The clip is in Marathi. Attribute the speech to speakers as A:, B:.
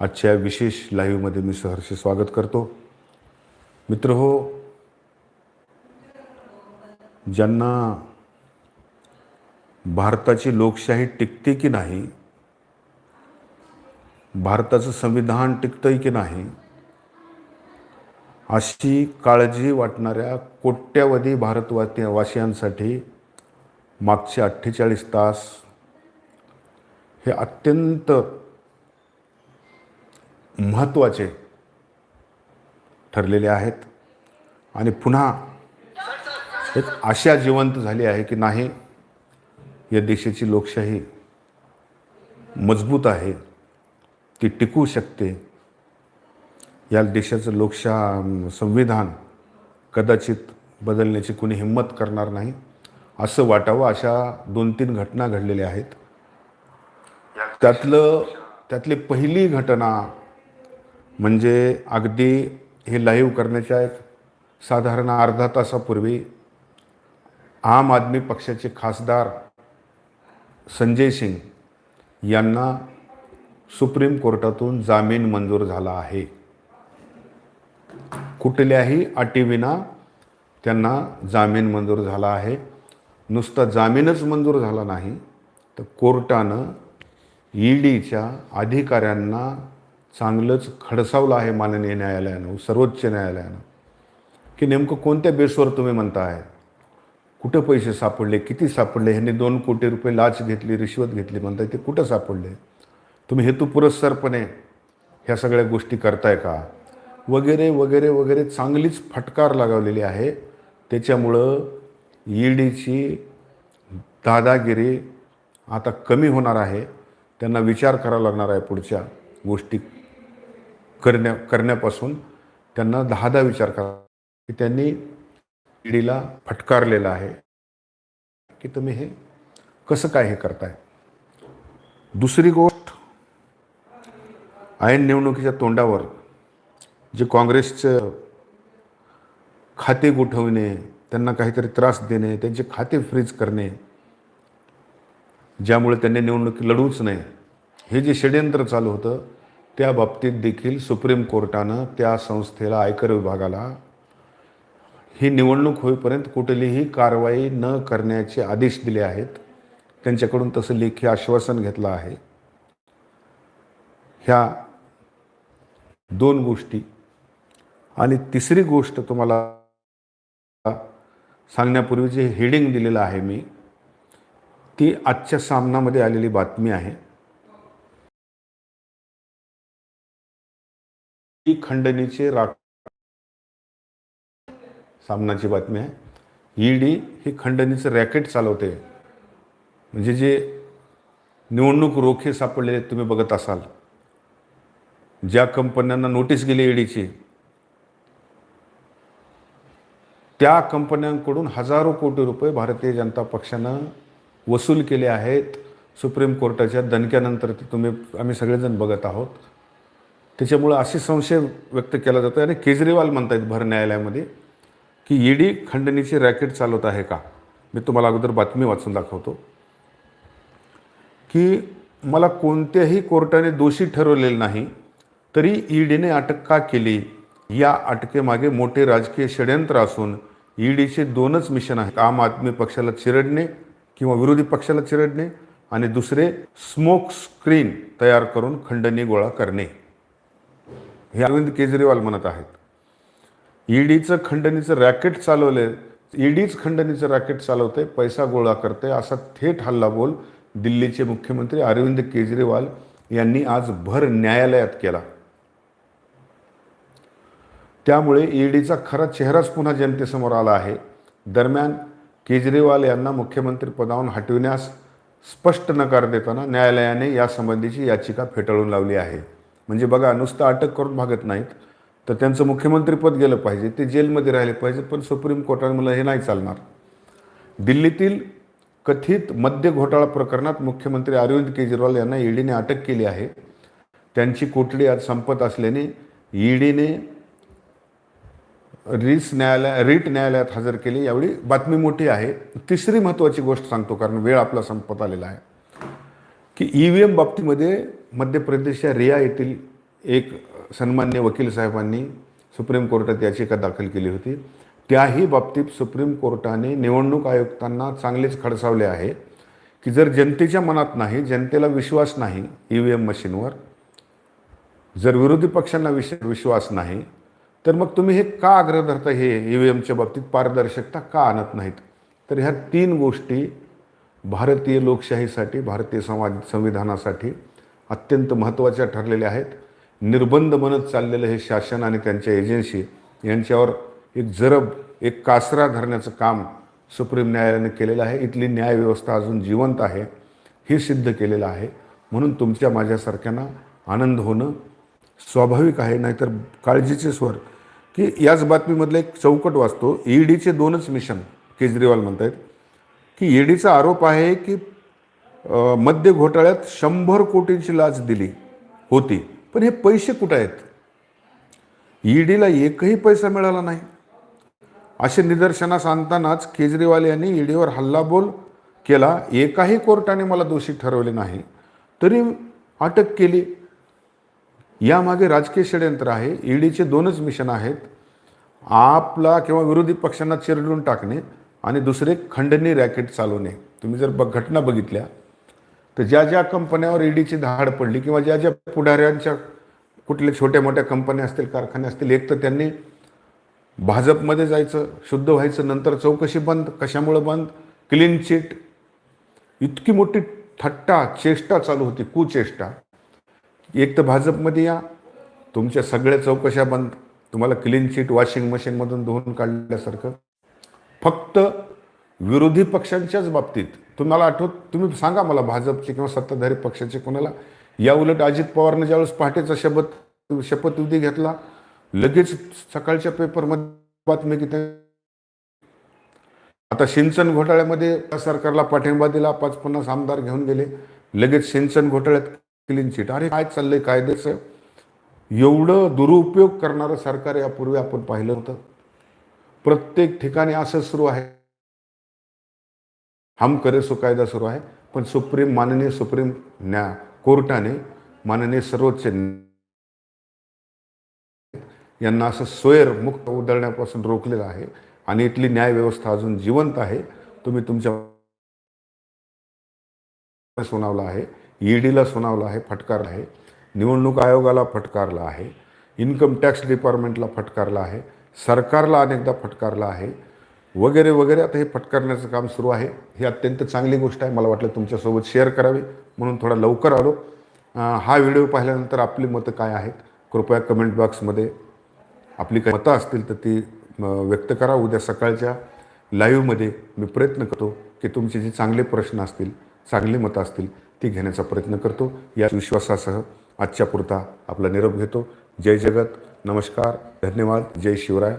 A: आजच्या विशेष लाईव्हमध्ये मी सहर्ष स्वागत करतो. मित्र हो ज्यांना भारताची लोकशाही टिकते की नाही भारताचं संविधान टिकतंय की नाही अशी काळजी वाटणाऱ्या कोट्यावधी भारतवासी वासियांसाठी मागचे अठ्ठेचाळीस तास हे अत्यंत महत्त्वाचे ठरलेले आहेत. आणि पुन्हा एक आशा जिवंत झाली आहे की नाही या देशाची लोकशाही मजबूत आहे ती टिकू शकते. या देशाचं लोकशा संविधान कदाचित बदलण्याची कुणी हिंमत करणार नाही असं वाटावं अशा दोन तीन घटना घडलेल्या आहेत. त्यातलं त्यातली पहिली घटना म्हणजे अगदी हे लाईव्ह करण्याच्या एक साधारण अर्धा तासापूर्वी आम आदमी पक्षाचे खासदार संजय सिंग यांना सुप्रीम कोर्टातून जामीन मंजूर झाला आहे. कुठल्याही अटीविना त्यांना जामीन मंजूर झाला आहे. नुसता जामीनच मंजूर झाला नाही तर कोर्टानं ई डीच्या अधिकाऱ्यांना चांगलंच खडसावलं आहे माननीय न्यायालयानं सर्वोच्च न्यायालयानं की नेमकं कोणत्या बेसवर तुम्ही म्हणताय? कुठं पैसे सापडले किती सापडले? ह्यांनी दोन कोटी रुपये लाच घेतली रिश्वत घेतली म्हणताय ते कुठं सापडले? तुम्ही हेतुपुरस्सरपणे ह्या सगळ्या गोष्टी करताय का? वगैरे वगैरे वगैरे चांगलीच फटकार लगावलेली आहे. त्याच्यामुळं ई डीची दादागिरी आता कमी होणार आहे. त्यांना विचार करावा लागणार आहे पुढच्या गोष्टी करण्या करण्यापासून त्यांना दहादा विचार करा की त्यांनी ईडीला फटकारलेलं आहे की तुम्ही हे कसं काय हे करताय? दुसरी गोष्ट ऐन निवडणुकीच्या तोंडावर जे काँग्रेसचं खाते गोठवणे त्यांना काहीतरी त्रास देणे त्यांचे खाते फ्रीज करणे ज्यामुळे त्यांनी निवडणूक लढवूच नाही हे जे षडयंत्र चालू होतं त्या बाबतीत देखील सुप्रीम कोर्टानं त्या संस्थेला आयकर विभागाला ही निवडणूक होईपर्यंत कुठलीही कारवाई न करण्याचे आदेश दिले आहेत. त्यांच्याकडून तसं लेखी आश्वासन घेतलं आहे. ह्या दोन गोष्टी आणि तिसरी गोष्ट तुम्हाला सांगण्यापूर्वी जे हेडिंग दिलेलं आहे मी ती आजच्या सामनामध्ये आलेली बातमी आहे. खंडणीचे राख सामनाची बातमी आहे. ईडी ही खंडणीचं रॅकेट चालवते. म्हणजे जे निवडणूक रोखे सापडलेले तुम्ही बघत असाल. ज्या कंपन्यांना नोटीस गेली ईडीची त्या कंपन्यांकडून हजारो कोटी रुपये भारतीय जनता पक्षानं वसूल केले आहेत. सुप्रीम कोर्टाच्या दणक्यानंतर ते तुम्ही आम्ही सगळेजण बघत आहोत. त्याच्यामुळं असे संशय व्यक्त केला जातो आणि केजरीवाल म्हणतायत भर न्यायालयामध्ये की ईडी खंडणीची रॅकेट चालवत आहे का? मी तुम्हाला अगोदर बातमी वाचून दाखवतो. की मला कोणत्याही कोर्टाने दोषी ठरवलेलं नाही तरी ईडीने अटक का केली? या अटकेमागे मोठे राजकीय षडयंत्र असून ईडीचे दोनच मिशन आहेत. आम आदमी पक्षाला चिरडणे किंवा विरोधी पक्षाला चिरडणे आणि दुसरे स्मोक स्क्रीन तयार करून खंडणी गोळा करणे. हे अरविंद केजरीवाल म्हणत आहेत. ईडीचं खंडणीचं रॅकेट चालवले ईडीच खंडणीचं रॅकेट चालवते पैसा गोळा करते असा थेट हल्ला बोल दिल्लीचे मुख्यमंत्री अरविंद केजरीवाल यांनी आज भर न्यायालयात केला. त्यामुळे ईडीचा खरा चेहराच पुन्हा जनतेसमोर आला आहे. दरम्यान केजरीवाल यांना मुख्यमंत्री पदावरून हटविण्यास स्पष्ट नकार देताना न्यायालयाने यासंबंधीची याचिका फेटाळून लावली आहे. म्हणजे बघा नुसतं अटक करून भागत नाहीत. तर त्यांचं मुख्यमंत्रीपद गेलं पाहिजे ते जेलमध्ये राहिले पाहिजे पण सुप्रीम कोर्टाने मला हे नाही चालणार. दिल्लीतील कथित मद्य घोटाळा प्रकरणात मुख्यमंत्री अरविंद केजरीवाल यांना ईडीने अटक केली आहे. त्यांची कोठडी आज संपत असल्याने ईडीने रिस न्यायालय रीट न्यायालयात हजर केली. यावेळी बातमी मोठी आहे. तिसरी महत्त्वाची गोष्ट सांगतो कारण वेळ आपला संपत आलेला आहे. की ई व्ही एम बाबतीमध्ये मध्य प्रदेशच्या रिया येथील एक सन्मान्य वकील साहेबांनी सुप्रीम कोर्टात याचिका दाखल केली होती. त्याही बाबतीत सुप्रीम कोर्टाने निवडणूक आयुक्तांना चांगलेच खडसावले आहे की जर जनतेच्या मनात नाही जनतेला विश्वास नाही ई व्ही एम मशीनवर जर विरोधी पक्षांना विश विश्वास नाही तर मग तुम्ही हे का आग्रह धरता? हे ई व्ही एमच्या बाबतीत पारदर्शकता का आणत नाहीत? तर ह्या तीन गोष्टी भारतीय लोकशाहीसाठी भारतीय समाज संविधानासाठी अत्यंत महत्त्वाच्या ठरलेल्या आहेत. निर्बंध म्हणत चाललेलं हे शासन आणि त्यांच्या एजन्सी यांच्यावर एक जरब एक कासरा धरण्याचं काम सुप्रीम न्यायालयाने केलेलं आहे. इथली न्यायव्यवस्था अजून जिवंत आहे हे सिद्ध केलेलं आहे. म्हणून तुमच्या माझ्यासारख्यांना आनंद होणं स्वाभाविक आहे. नाहीतर काळजीचे स्वर. की याच बातमीमधलं एक चौकट वाचतो. ईडीचे दोनच मिशन केजरीवाल म्हणत आहेत की ईडीचा आरोप आहे की मद्य घोटाळ्यात शंभर कोटींची लाच दिली होती. पण हे पैसे कुठं आहेत? ईडीला एकही पैसा मिळाला नाही. असे निदर्शनास आणतानाच केजरीवाल यांनी ईडीवर हल्लाबोल केला. एकाही कोर्टाने मला दोषी ठरवले नाही. तरी अटक केली. यामागे राजकीय षडयंत्र आहे. ईडीचे दोनच मिशन आहेत. आपला किंवा विरोधी पक्षांना चिरडून टाकणे. आणि दुसरे खंडणी रॅकेट चालवणे. तुम्ही जर बघ घटना बघितल्या तर ज्या ज्या कंपन्यावर ईडीची धाड पडली किंवा ज्या ज्या पुढाऱ्यांच्या कुठल्या छोट्या मोठ्या कंपन्या असतील कारखाने असतील एक तर त्यांनी भाजपमध्ये जायचं शुद्ध व्हायचं नंतर चौकशी बंद कशामुळं बंद? क्लीन चिट इतकी मोठी थट्टा चेष्टा चालू होती कुचेष्टा. एक तर भाजपमध्ये या तुमच्या सगळ्या चौकशा बंद. तुम्हाला क्लीन चिट वॉशिंग मशीनमधून धुवून काढल्यासारखं. फक्त विरोधी पक्षांच्याच बाबतीत. तुम्हाला आठवत तुम्ही सांगा मला भाजपचे किंवा सत्ताधारी पक्षाचे कोणाला? या उलट अजित पवारनं ज्यावेळेस पहाटेचा शपथ शपथविधी घेतला लगेच सकाळच्या पेपरमध्ये बातमी की आता सिंचन घोटाळ्यामध्ये सरकारला पाठिंबा दिला पाच पन्नास आमदार घेऊन गेले. लगेच सिंचन घोटाळ्यात क्लीन चिट अरे काय चाललंय कायद्याचं एवढं दुरुपयोग करणारं सरकार यापूर्वी आपण पाहिलं होतं. प्रत्येक ठिकाणी असं सुरू आहे. हम करे सो कायदा सुरू आहे. पण सुप्रीम माननीय सुप्रीम न्या कोर्टाने माननीय सर्वोच्च यांना असं सोयर मुक्त उधळण्यापासून रोखलेलं आहे. आणि इथली न्यायव्यवस्था अजून जिवंत आहे. तुम्ही तुमच्या सुनावला आहे. ईडीला सुनावला आहे फटकारला आहे. निवडणूक आयोगाला फटकारला आहे. इन्कम टॅक्स डिपार्टमेंटला फटकारला आहे. सरकारला अनेकदा फटकारला आहे. वगैरे वगैरे आता हे फटकारण्याचं काम सुरू आहे. ही अत्यंत चांगली गोष्ट आहे. मला वाटलं तुमच्यासोबत शेअर करावी. म्हणून थोडा लवकर आलो. हा व्हिडिओ पाहिल्यानंतर आपली मतं काय आहेत? कृपया कमेंट बॉक्समध्ये आपली काही मतं असतील तर ती व्यक्त करा. उद्या सकाळच्या लाईव्हमध्ये मी प्रयत्न करतो की तुमचे जे चांगले प्रश्न असतील चांगली मतं असतील ती घेण्याचा प्रयत्न करतो. या विश्वासासह आजच्या पुरता आपला निरोप घेतो. जय जगत. नमस्कार धन्यवाद. जय शिवराय.